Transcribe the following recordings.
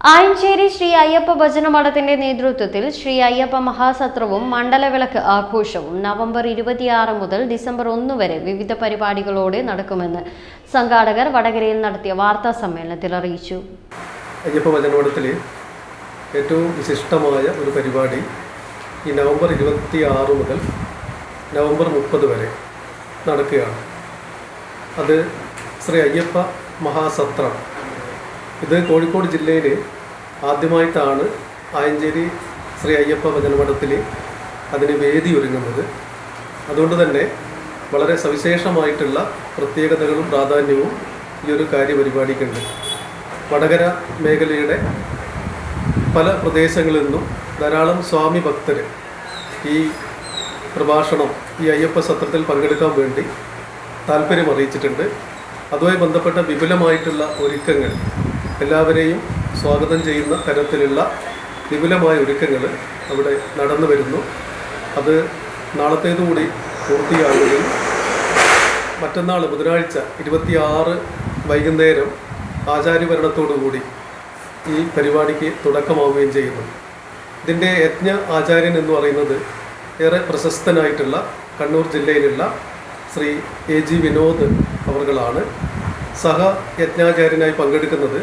ആയഞ്ചേരി ശ്രീ അയ്യപ്പ ഭജനമഠത്തിന്റെ നേതൃത്വത്തിൽ ശ്രീ അയ്യപ്പ മഹാസത്രവും മണ്ഡലവിളക്ക് ആഘോഷവും നവംബർ ഇരുപത്തിയാറ് മുതൽ ഡിസംബർ ഒന്ന് വരെ വിവിധ പരിപാടികളോടെ നടക്കുമെന്ന് സംഘാടകർ വടകരയിൽ നടത്തിയ വാർത്താ സമ്മേളനത്തിൽ അറിയിച്ചു. അയ്യപ്പ വചനമഠത്തിൽ ഏറ്റവും വിശിഷ്ടമായ ഒരു പരിപാടി ഈ നവംബർ ഇരുപത്തി ആറ് മുതൽ നവംബർ മുപ്പത് വരെ നടക്കുകയാണ്. അത് ശ്രീ അയ്യപ്പ മഹാസത്രം ഇത് കോഴിക്കോട് ജില്ലയിൽ ആദ്യമായിട്ടാണ് ആയഞ്ചേരി ശ്രീ അയ്യപ്പ ഭജനമഠത്തിൽ അതിന് വേദി ഒരുങ്ങുന്നത്. അതുകൊണ്ട് തന്നെ വളരെ സവിശേഷമായിട്ടുള്ള പ്രത്യേകതകളും പ്രാധാന്യവും ഈ ഒരു കാര്യപരിപാടിക്കുണ്ട്. വടകര മേഖലയുടെ പല പ്രദേശങ്ങളിൽ നിന്നും ധാരാളം സ്വാമി ഭക്തർ ഈ പ്രഭാഷണം ഈ അയ്യപ്പ സത്രത്തിൽ പങ്കെടുക്കാൻ വേണ്ടി താല്പര്യം അറിയിച്ചിട്ടുണ്ട്. അതുമായി ബന്ധപ്പെട്ട വിപുലമായിട്ടുള്ള ഒരുക്കങ്ങൾ എല്ലാവരെയും സ്വാഗതം ചെയ്യുന്ന തരത്തിലുള്ള വിപുലമായ ഒരുക്കങ്ങൾ അവിടെ നടന്നു വരുന്നു. അത് നാളത്തേതുകൂടി പൂർത്തിയാകുകയും മറ്റന്നാൾ ബുധനാഴ്ച ഇരുപത്തിയാറ് വൈകുന്നേരം ആചാര്യഭരണത്തോടുകൂടി ഈ പരിപാടിക്ക് തുടക്കമാവുകയും ചെയ്യുന്നു. ഇതിന്റെ യജ്ഞ ആചാര്യൻ എന്ന് പറയുന്നത് ഏറെ പ്രശസ്തനായിട്ടുള്ള കണ്ണൂർ ജില്ലയിലുള്ള ശ്രീ എ ജി വിനോദ് അവർകളാണ്. സഹ യജ്ഞാചാര്യനായി പങ്കെടുക്കുന്നത്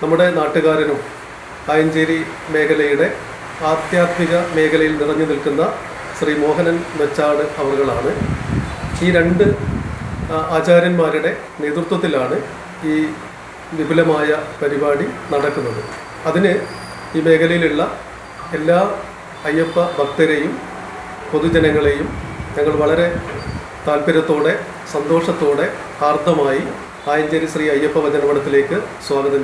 നമ്മുടെ നാട്ടുകാരനും ആയഞ്ചേരി മേഖലയുടെ ആധ്യാത്മിക മേഖലയിൽ നിറഞ്ഞു നിൽക്കുന്ന ശ്രീ മോഹനൻ മെച്ചാട് അവറുകളാണ്. ഈ രണ്ട് ആചാര്യന്മാരുടെ നേതൃത്വത്തിലാണ് ഈ വിപുലമായ പരിപാടി നടക്കുന്നത്. അതിന് ഈ മേഖലയിലുള്ള എല്ലാ അയ്യപ്പ ഭക്തരെയും പൊതുജനങ്ങളെയും ഞങ്ങൾ വളരെ താല്പര്യത്തോടെ സന്തോഷത്തോടെ ഹാർദമായി ആയഞ്ചേരി ശ്രീ അയ്യപ്പ വചനപടത്തിലേക്ക് സ്വാഗതം